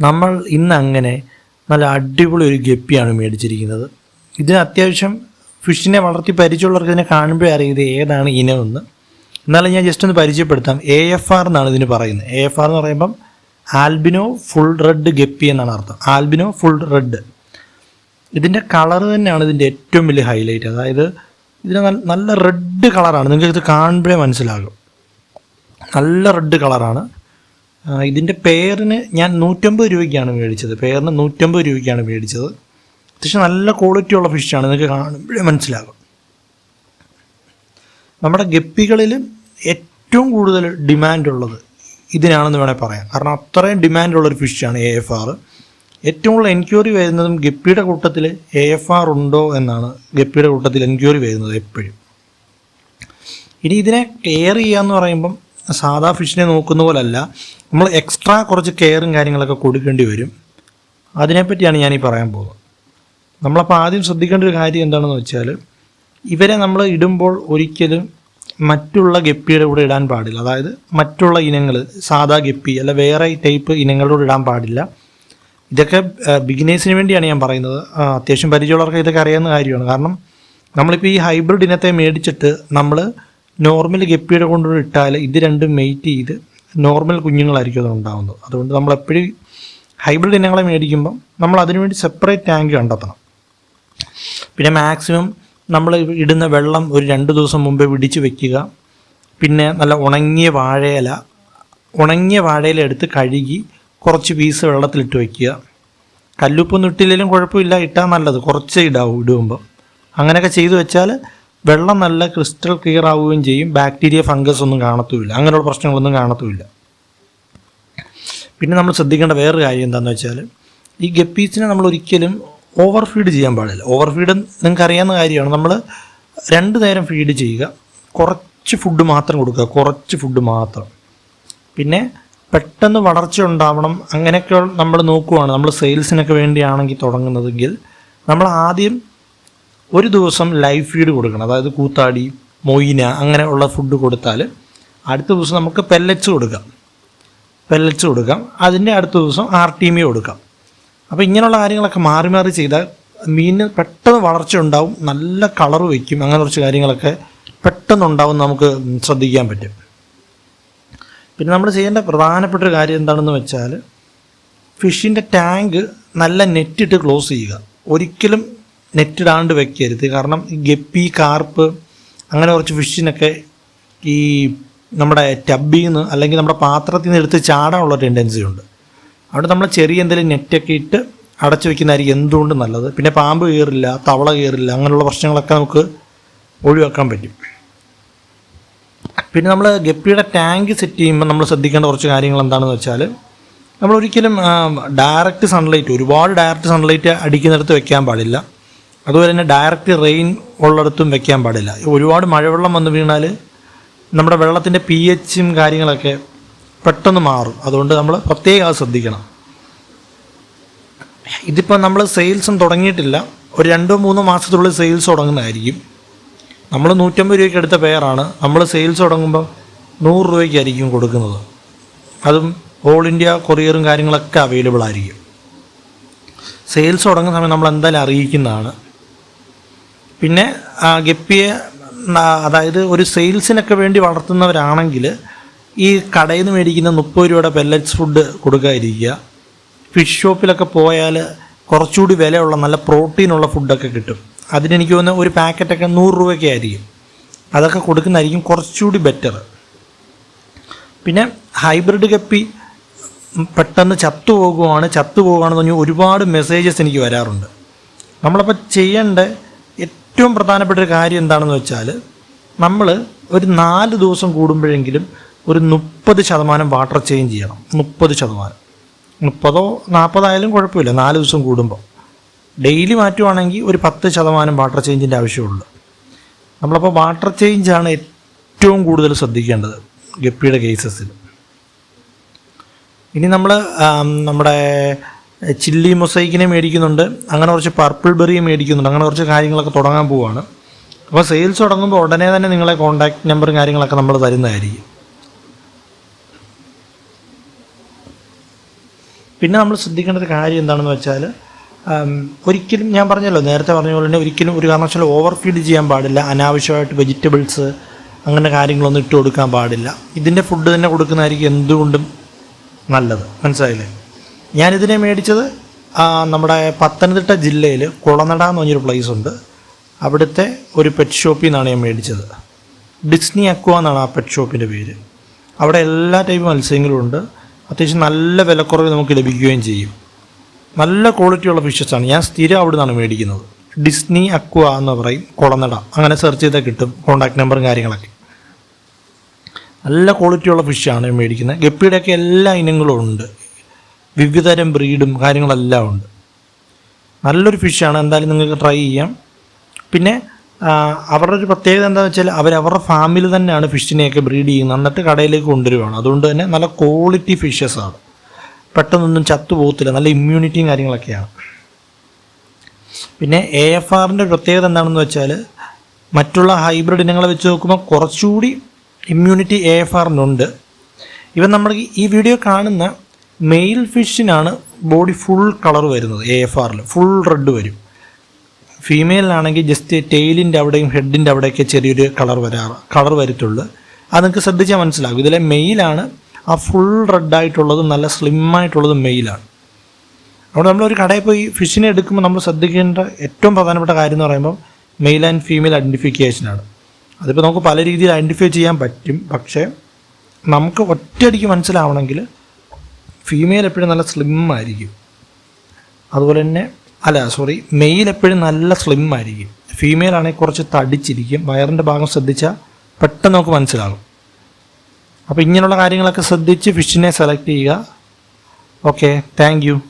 നമ്മൾ ഇന്ന് അങ്ങനെ നല്ല അടിപൊളി ഒരു ഗപ്പിയാണ് മേടിച്ചിരിക്കുന്നത്. ഇതിന് അത്യാവശ്യം ഫിഷിനെ വളർത്തി പരിചയമുള്ളവർക്ക് ഇതിനെ കാണുമ്പോഴേ അറിയാം ഇത് ഏതാണ് ഇനമെന്ന്. എന്നാലും ഞാൻ ജസ്റ്റ് ഒന്ന് പരിചയപ്പെടുത്താം. എ എഫ് ആർ എന്നാണ് ഇതിന് പറയുന്നത്. എ എഫ് ആർ എന്ന് പറയുമ്പം ആൽബിനോ ഫുൾ റെഡ് ഗപ്പി എന്നാണ് അർത്ഥം. ആൽബിനോ ഫുൾ റെഡ് ഇതിന്റെ കളർ തന്നെയാണ് ഇതിന്റെ ഏറ്റവും വലിയ ഹൈലൈറ്റ് അതായത് ഇതിന് നല്ല- റെഡ് കളറാണ് നിങ്ങൾക്ക് ഇത് കാണുമ്പോഴേ മനസ്സിലാകും. നല്ല റെഡ് കളറാണ് ഇതിന്റെ പേരിന് ഞാൻ നൂറ്റമ്പത് രൂപയ്ക്കാണ് മേടിച്ചത്. പേരിന് നൂറ്റമ്പത് രൂപയ്ക്കാണ് മേടിച്ചത്. അത്യാവശ്യം നല്ല ക്വാളിറ്റി ഉള്ള ഫിഷാണ് നിങ്ങൾക്ക് കാണുമ്പോഴേ മനസ്സിലാകും. നമ്മുടെ ഗപ്പികളിൽ ഏറ്റവും കൂടുതൽ ഡിമാൻഡുള്ളത് ഇതിനാണെന്ന് വേണേൽ പറയാം. കാരണം അത്രയും ഡിമാൻഡുള്ളൊരു ഫിഷാണ് എ എഫ് ആർ ഏറ്റവും കൂടുതൽ എൻക്വയറി വരുന്നതും ഗപ്പിയുടെ കൂട്ടത്തിൽ എ എഫ് ആർ ഉണ്ടോ എന്നാണ് ഗപ്പിയുടെ കൂട്ടത്തിൽ എൻക്വയറി വരുന്നത് എപ്പോഴും. ഇനി ഇതിനെ കെയർ ചെയ്യുക ചെയ്യാന്ന് പറയുമ്പം സാധാ ഫിഷിനെ നോക്കുന്ന പോലല്ല. നമ്മൾ എക്സ്ട്രാ കുറച്ച് കെയറും കാര്യങ്ങളൊക്കെ കൊടുക്കേണ്ടി വരും. അതിനെപ്പറ്റിയാണ് ഞാനീ പറയാൻ പോകുന്നത്. നമ്മളപ്പോൾ ആദ്യം ശ്രദ്ധിക്കേണ്ട ഒരു കാര്യം എന്താണെന്ന് വെച്ചാൽ ഇവരെ നമ്മൾ ഇടുമ്പോൾ ഒരിക്കലും മറ്റുള്ള ഗപ്പിയുടെ കൂടെ ഇടാൻ പാടില്ല. അതായത് മറ്റുള്ള ഇനങ്ങൾ സാധാ ഗപ്പി അല്ല വേറെ ടൈപ്പ് ഇനങ്ങളോട് ഇടാൻ പാടില്ല. ഇതൊക്കെ ബിഗിനേഴ്സിന് വേണ്ടിയാണ് ഞാൻ പറയുന്നത്. അത്യാവശ്യം പരിചയമുള്ളവർക്ക് ഇതൊക്കെ അറിയാവുന്ന കാര്യമാണ്. കാരണം നമ്മളിപ്പോൾ ഈ ഹൈബ്രിഡ് ഇനത്തെ മേടിച്ചിട്ട് നമ്മൾ നോർമൽ ഗപ്പിയുടെ കൊണ്ട് ഇട്ടാൽ ഇത് രണ്ടും മെയ്റ്റ് ചെയ്ത് നോർമൽ കുഞ്ഞുങ്ങളായിരിക്കും അത് ഉണ്ടാകുന്നത് അതുകൊണ്ട് നമ്മൾ എപ്പോഴും ഹൈബ്രിഡ് ഇനങ്ങളെ മേടിക്കുമ്പം നമ്മൾ അതിനുവേണ്ടി സെപ്പറേറ്റ് ടാങ്ക് കണ്ടെത്തണം. പിന്നെ മാക്സിമം നമ്മൾ ഇടുന്ന വെള്ളം ഒരു രണ്ട് ദിവസം മുമ്പേ പിടിച്ച് വെക്കുക. പിന്നെ നല്ല ഉണങ്ങിയ വാഴയില ഉണങ്ങിയ വാഴയില എടുത്ത് കഴുകി കുറച്ച് പീസ് വെള്ളത്തിലിട്ട് വയ്ക്കുക കല്ലുപ്പൊന്നും ഇട്ടില്ലെങ്കിലും കുഴപ്പമില്ല ഇട്ടാൽ നല്ലത്. കുറച്ചേ ഇടാവൂ ഇടുമ്പോൾ അങ്ങനെയൊക്കെ ചെയ്തു വെച്ചാൽ വെള്ളം നല്ല ക്രിസ്റ്റൽ ക്ലിയർ ആവുകയും ചെയ്യും. ബാക്ടീരിയ ഫംഗസ് ഒന്നും കാണത്തുമില്ല. അങ്ങനെയുള്ള പ്രശ്നങ്ങളൊന്നും കാണത്തുമില്ല. പിന്നെ നമ്മൾ ശ്രദ്ധിക്കേണ്ട വേറൊരു കാര്യം എന്താണെന്ന് വെച്ചാൽ ഈ ഗപ്പീസിനെ നമ്മൾ ഒരിക്കലും ഓവർ ഫീഡ് ചെയ്യാൻ പാടില്ല. ഓവർ ഫീഡ് നിങ്ങൾക്ക് അറിയാവുന്ന കാര്യമാണ്. നമ്മൾ രണ്ട് നേരം ഫീഡ് ചെയ്യുക. കുറച്ച് ഫുഡ് മാത്രം കൊടുക്കുക. കുറച്ച് ഫുഡ് മാത്രം. പിന്നെ പെട്ടെന്ന് വളർച്ച ഉണ്ടാവണം. അങ്ങനെയൊക്കെ നമ്മൾ നോക്കുവാണ്. നമ്മൾ സെയിൽസിനൊക്കെ വേണ്ടിയാണെങ്കിൽ തുടങ്ങുന്നതെങ്കിൽ നമ്മൾ ആദ്യം ഒരു ദിവസം ലൈവ് ഫീഡ് കൊടുക്കണം. അതായത് കൂത്താടി മൊയ്ന അങ്ങനെയുള്ള ഫുഡ് കൊടുത്താൽ അടുത്ത ദിവസം നമുക്ക് പെല്ലറ്റ്സ് കൊടുക്കാം. പെല്ലറ്റ്സ് കൊടുക്കാം. അതിന്റെ അടുത്ത ദിവസം ആർ ടി മി കൊടുക്കാം. അപ്പോൾ ഇങ്ങനെയുള്ള കാര്യങ്ങളൊക്കെ മാറി മാറി ചെയ്താൽ മീനിന് പെട്ടെന്ന് വളർച്ച ഉണ്ടാവും നല്ല കളർ വയ്ക്കും അങ്ങനെ കുറച്ച് കാര്യങ്ങളൊക്കെ പെട്ടെന്ന് ഉണ്ടാവും നമുക്ക് ശ്രദ്ധിക്കാൻ പറ്റും. പിന്നെ നമ്മൾ ചെയ്യേണ്ട പ്രധാനപ്പെട്ട ഒരു കാര്യം എന്താണെന്ന് വെച്ചാൽ ഫിഷിന്റെ ടാങ്ക് നല്ല നെറ്റിട്ട് ക്ലോസ് ചെയ്യുക. ഒരിക്കലും നെറ്റിടാണ്ട് വെക്കരുത്. കാരണം ഗപ്പി കാർപ്പ് അങ്ങനെ കുറച്ച് ഫിഷിനൊക്കെ ഈ നമ്മുടെ ടബിൽ നിന്ന് അല്ലെങ്കിൽ നമ്മുടെ പാത്രത്തിൽ നിന്ന് എടുത്ത് ചാടാനുള്ള ടെൻഡൻസി ഉണ്ട്. അവിടെ നമ്മൾ ചെറിയ എന്തെങ്കിലും നെറ്റൊക്കെ ഇട്ട് അടച്ചു വെക്കുന്നതായിരിക്കും എന്തുകൊണ്ട് നല്ലത്? പിന്നെ പാമ്പ് കയറില്ല തവള കയറില്ല അങ്ങനെയുള്ള പ്രശ്നങ്ങളൊക്കെ നമുക്ക് ഒഴിവാക്കാൻ പറ്റും. പിന്നെ നമ്മൾ ഗപ്പിയുടെ ടാങ്ക് സെറ്റ് ചെയ്യുമ്പോൾ നമ്മൾ ശ്രദ്ധിക്കേണ്ട കുറച്ച് കാര്യങ്ങൾ എന്താണെന്ന് വെച്ചാൽ നമ്മൾ ഒരിക്കലും ഡയറക്റ്റ് സൺലൈറ്റ് ഒരുപാട് ഡയറക്റ്റ് സൺലൈറ്റ് അടിക്കുന്നിടത്ത് വെക്കാൻ പാടില്ല. അതുപോലെ തന്നെ ഡയറക്റ്റ് റെയിൻ ഉള്ളിടത്തും വെക്കാൻ പാടില്ല. ഒരുപാട് മഴവെള്ളം വന്നു വീണാൽ നമ്മുടെ വെള്ളത്തിന്റെ പി എച്ചും കാര്യങ്ങളൊക്കെ പെട്ടെന്ന് മാറും. അതുകൊണ്ട് നമ്മൾ പ്രത്യേകം ശ്രദ്ധിക്കണം. ഇതിപ്പോൾ നമ്മൾ സെയിൽസും തുടങ്ങിയിട്ടില്ല. ഒരു രണ്ടോ മൂന്നോ മാസത്തിനുള്ളിൽ സെയിൽസ് തുടങ്ങുന്നതായിരിക്കും. നമ്മൾ നൂറ്റമ്പത് രൂപയ്ക്ക് എടുത്ത പെയറാണ് നമ്മൾ സെയിൽസ് തുടങ്ങുമ്പോൾ നൂറ് രൂപയ്ക്കായിരിക്കും കൊടുക്കുന്നത്. അതും ഓൾ ഇന്ത്യ കൊറിയറും കാര്യങ്ങളൊക്കെ അവൈലബിൾ ആയിരിക്കും. സെയിൽസ് തുടങ്ങുന്ന സമയം നമ്മൾ എന്തായാലും അറിയിക്കുന്നതാണ്. പിന്നെ ഗപ്പിയെ അതായത് ഒരു സെയിൽസിനൊക്കെ വേണ്ടി വളർത്തുന്നവരാണെങ്കിൽ ഈ കടയിൽ നിന്ന് മേടിക്കുന്ന മുപ്പത് രൂപയുടെ പെല്ലറ്റ്സ് ഫുഡ് കൊടുക്കാതിരിക്കുക. ഫിഷ് ഷോപ്പിലൊക്കെ പോയാൽ കുറച്ചുകൂടി വിലയുള്ള നല്ല പ്രോട്ടീനുള്ള ഫുഡൊക്കെ കിട്ടും. അതിനെനിക്ക് തോന്നുന്ന ഒരു പാക്കറ്റൊക്കെ നൂറ് രൂപയൊക്കെ ആയിരിക്കും. അതൊക്കെ കൊടുക്കുന്നതായിരിക്കും കുറച്ചുകൂടി ബെറ്റർ പിന്നെ ഹൈബ്രിഡ് കപ്പി പെട്ടെന്ന് ചത്തു പോകുവാണ്. ചത്തു പോകുകയാണെന്ന് പറഞ്ഞ് ഒരുപാട് മെസ്സേജസ് എനിക്ക് വരാറുണ്ട്. നമ്മളപ്പോൾ ചെയ്യേണ്ട ഏറ്റവും പ്രധാനപ്പെട്ട ഒരു കാര്യം എന്താണെന്ന് വെച്ചാൽ നമ്മൾ ഒരു നാല് ദിവസം കൂടുമ്പോഴെങ്കിലും ഒരു മുപ്പത് ശതമാനം വാട്ടർ ചേഞ്ച് ചെയ്യണം. മുപ്പത് ശതമാനം. മുപ്പതോ നാൽപ്പതായാലും കുഴപ്പമില്ല. നാല് ദിവസം കൂടുമ്പോൾ ഡെയിലി മാറ്റുവാണെങ്കിൽ ഒരു പത്ത് ശതമാനം വാട്ടർ ചേഞ്ചിന്റെ ആവശ്യമുള്ളൂ. നമ്മളപ്പോൾ വാട്ടർ ചേഞ്ചാണ് ഏറ്റവും കൂടുതൽ ശ്രദ്ധിക്കേണ്ടത് ഗപ്പിയുടെ കേസസിൽ ഇനി നമ്മൾ നമ്മുടെ ചില്ലി മൊസൈക്കിനെ മേടിക്കുന്നുണ്ട്. അങ്ങനെ കുറച്ച് പർപ്പിൾ ബെറിയും മേടിക്കുന്നുണ്ട്. അങ്ങനെ കുറച്ച് കാര്യങ്ങളൊക്കെ തുടങ്ങാൻ പോവുകയാണ് അപ്പോൾ സെയിൽസ് തുടങ്ങുമ്പോൾ ഉടനെ തന്നെ നിങ്ങളെ കോൺടാക്ട് നമ്പറും കാര്യങ്ങളൊക്കെ നമ്മൾ തരുന്നതായിരിക്കും. പിന്നെ നമ്മൾ ശ്രദ്ധിക്കേണ്ട ഒരു കാര്യം എന്താണെന്ന് വെച്ചാൽ ഒരിക്കലും ഞാൻ പറഞ്ഞല്ലോ നേരത്തെ പറഞ്ഞ പോലെ തന്നെ ഒരിക്കലും ഒരു കാരണവശാലും ഓവർ ഫീഡ് ചെയ്യാൻ പാടില്ല. അനാവശ്യമായിട്ട് വെജിറ്റബിൾസ് അങ്ങനെ കാര്യങ്ങളൊന്നും ഇട്ട് കൊടുക്കാൻ പാടില്ല. ഇതിന്റെ ഫുഡ് തന്നെ കൊടുക്കുന്നതായിരിക്കും എന്തുകൊണ്ടും നല്ലത്. മനസ്സിലായില്ലേ? ഞാനിതിനെ മേടിച്ചത് നമ്മുടെ പത്തനംതിട്ട ജില്ലയിൽ കുളനട എന്ന് പറഞ്ഞൊരു പ്ലേസ് ഉണ്ട്. അവിടുത്തെ ഒരു പെറ്റ് ഷോപ്പിൽ നിന്നാണ് ഞാൻ മേടിച്ചത്. ഡിസ്നി അക്വ എന്നാണ് ആ പെറ്റ് ഷോപ്പിന്റെ പേര്. അവിടെ എല്ലാ ടൈപ്പ് മത്സ്യങ്ങളും ഉണ്ട്. അത്യാവശ്യം നല്ല വിലക്കുറവ് നമുക്ക് ലഭിക്കുകയും ചെയ്യും. നല്ല ക്വാളിറ്റിയുള്ള ഫിഷസ് ആണ്. ഞാൻ സ്ഥിരം അവിടെ നിന്നാണ് മേടിക്കുന്നത്. ഡിസ്നി അക്വ എന്ന് പറയും കുളനട. അങ്ങനെ സെർച്ച് ചെയ്താൽ കിട്ടും കോൺടാക്ട് നമ്പറും കാര്യങ്ങളൊക്കെ. നല്ല ക്വാളിറ്റിയുള്ള ഫിഷാണ് മേടിക്കുന്നത്. ഗപ്പിയുടെയൊക്കെ എല്ലാ ഇനങ്ങളും ഉണ്ട്. വിവിധതരം ബ്രീഡും കാര്യങ്ങളെല്ലാം ഉണ്ട്. നല്ലൊരു ഫിഷാണ് എന്തായാലും നിങ്ങൾക്ക് ട്രൈ ചെയ്യാം. പിന്നെ അവരുടെ ഒരു പ്രത്യേകത എന്താണെന്ന് വെച്ചാൽ അവർ അവരുടെ ഫാമിൽ തന്നെയാണ് ഫിഷിനെയൊക്കെ ബ്രീഡ് ചെയ്യുന്നത്. എന്നിട്ട് കടയിലേക്ക് കൊണ്ടുവരുവാണ്. അതുകൊണ്ട് തന്നെ നല്ല ക്വാളിറ്റി ഫിഷസ് ആണ്. പെട്ടെന്നൊന്നും ചത്തു പോകത്തില്ല. നല്ല ഇമ്മ്യൂണിറ്റിയും കാര്യങ്ങളൊക്കെയാണ്. പിന്നെ എ എഫ് ആറിന്റെ പ്രത്യേകത എന്താണെന്ന് വെച്ചാൽ മറ്റുള്ള ഹൈബ്രിഡ് ഇനങ്ങളെ വെച്ച് നോക്കുമ്പോൾ കുറച്ചുകൂടി ഇമ്മ്യൂണിറ്റി എ എഫ് ആറിനുണ്ട് ഇവൻ നമ്മൾ ഈ വീഡിയോ കാണുന്ന മെയിൽ ഫിഷിനാണ് ബോഡി ഫുൾ കളർ വരുന്നത് എ എഫ് ആറിൽ ഫുൾ റെഡ് വരും. ഫീമെയിലിനാണെങ്കിൽ ജസ്റ്റ് ടെയിലിന്റെ അവിടെയും ഹെഡിന്റെ അവിടെയൊക്കെ ചെറിയൊരു കളർ വരാറ് കളർ വരത്തുള്ളൂ. അത് നിങ്ങൾക്ക് ശ്രദ്ധിച്ചാൽ മനസ്സിലാകും ഇതിലെ മെയിലാണ് ആ ഫുൾ റെഡായിട്ടുള്ളതും നല്ല സ്ലിമ്മായിട്ടുള്ളതും മെയിലാണ്. അവിടെ നമ്മളൊരു കടയിൽ പോയി ഫിഷിനെ എടുക്കുമ്പോൾ നമ്മൾ ശ്രദ്ധിക്കേണ്ട ഏറ്റവും പ്രധാനപ്പെട്ട കാര്യം എന്ന് പറയുമ്പോൾ മെയിൽ ആൻഡ് ഫീമെയിൽ ഐഡന്റിഫിക്കേഷനാണ് അതിപ്പോൾ നമുക്ക് പല രീതിയിൽ ഐഡന്റിഫൈ ചെയ്യാൻ പറ്റും. പക്ഷേ നമുക്ക് ഒറ്റയടിക്ക് മനസ്സിലാവണമെങ്കിൽ ഫീമെയിൽ എപ്പോഴും നല്ല സ്ലിം ആയിരിക്കും. അതുപോലെ തന്നെ അല്ല സോറി മെയിൽ എപ്പോഴും നല്ല സ്ലിം ആയിരിക്കും. ഫീമെയിൽ ആണെങ്കിൽ കുറച്ച് തടിച്ചിരിക്കും. വയറിന്റെ ഭാഗം ശ്രദ്ധിച്ചാൽ പെട്ടെന്ന് നമുക്ക് മനസ്സിലാകും. അപ്പോൾ ഇങ്ങനെയുള്ള കാര്യങ്ങളൊക്കെ ശ്രദ്ധിച്ച് ഫിഷിനെ സെലക്ട് ചെയ്യുക. Okay thank